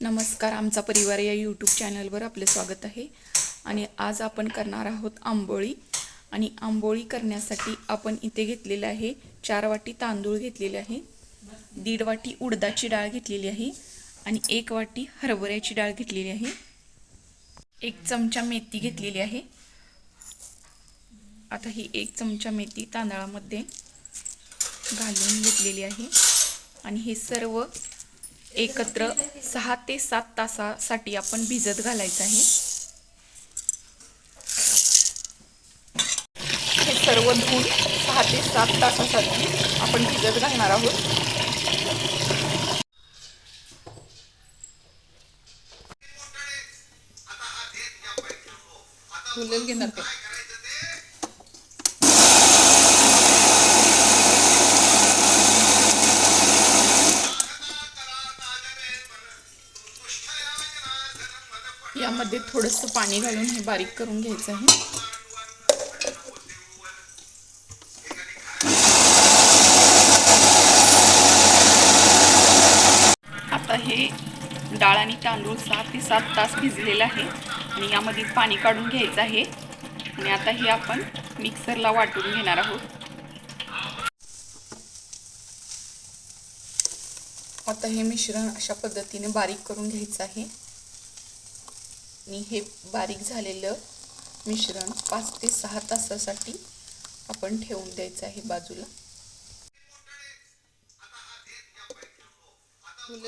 नमस्कार आमचा परिवार या यूट्यूब चॅनलवर आपले स्वागत आहे. आणि आज आपण करणार आहोत आंबोळी. आणि आंबोळी करण्यासाठी आपण इथे घेतलेलं आहे चार वाटी तांदूळ घेतलेले आहे दीड वाटी उडदाची डाळ घेतलेली आहे आणि एक वाटी हरभऱ्याची डाळ घेतलेली आहे. एक चमचा मेथी घेतलेली आहे. आता ही एक चमचा मेथी तांदळामध्ये घालून घेतलेली आहे. आणि हे सर्व एकत्र सहा ते सात तासासाठी आपण भिजत घालायचं आहे. हे सर्व धुवून सहा ते सात तासासाठी आपण भिजत घालणार आहोत. फुलेल घेणार ते यामध्ये थोडंसं पाणी घालून हे बारीक करून घ्यायचं आहे. आता हे डाळ आणि तांदूळ सहा ते सात तास भिजलेलं आहे आणि यामध्ये पाणी काढून घ्यायचं आहे. आणि आता हे आपण मिक्सरला वाटून घेणार आहोत. आता हे मिश्रण अशा पद्धतीने बारीक करून घ्यायचं आहे. आणि हे बारीक झालेलं मिश्रण पाच ते सहा तासासाठी आपण ठेवून द्यायचं आहे बाजूला.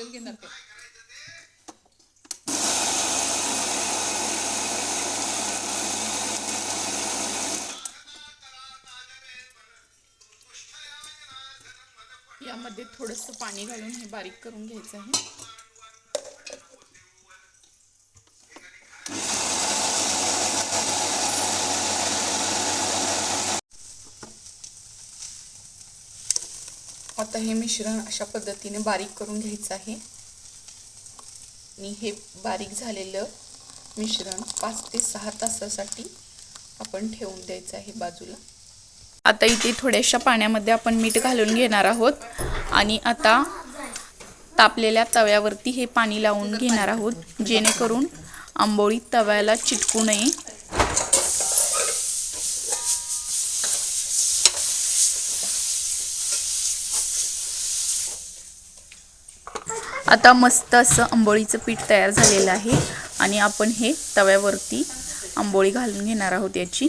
घेणार यामध्ये थोडंसं पाणी घालून हे बारीक करून घ्यायचं आहे. आता हे मिश्रण अशा पद्धतीने बारीक करून घ्यायचं आहे. आणि हे बारीक झालेलं मिश्रण पाच ते सहा तासासाठी आपण ठेवून द्यायचं आहे बाजूला. आता इथे थोड्याशा पाण्यामध्ये आपण मीठ घालून घेणार आहोत. आणि आता तापलेल्या तव्यावरती हे पाणी लावून घेणार आहोत जेणेकरून आंबोळी तव्याला चिटकू नये. आता मस्त असं आंबोळीचं पीठ तयार झालेलं आहे. आणि आपण हे तव्यावरती आंबोळी घालून घेणार आहोत याची.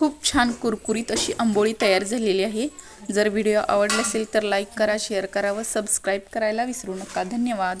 खूप छान कुरकुरीत अशी आंबोळी तयार झालेली आहे. जर व्हिडिओ आवडला असेल तर लाईक करा शेअर करा व सबस्क्राईब करायला विसरू नका. धन्यवाद.